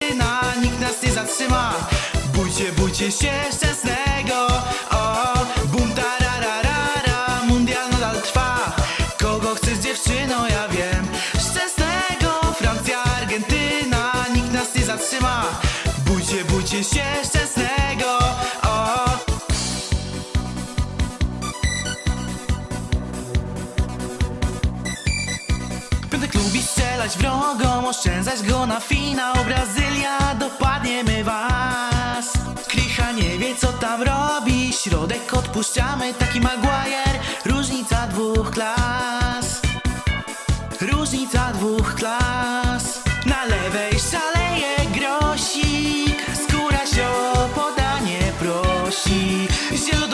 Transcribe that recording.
Na nikt nas nie zatrzyma. Bójcie, bójcie się szczęsnego. O, bum tarararara Mundial nadal trwa. Kogo chcesz dziewczyno, ja wiem. Szczęsnego Francja, Argentyna Nikt nas nie zatrzyma. Bójcie, bójcie się szczęsnego Środek lubi strzelać wrogom, oszczędzać go na finał. Brazylia, dopadniemy was. Krycha nie wie co tam robi, środek odpuszczamy Taki Maguire, różnica dwóch klas. Różnica dwóch klas. Na lewej szaleje grosik. Skóra się o podanie prosi. Zielony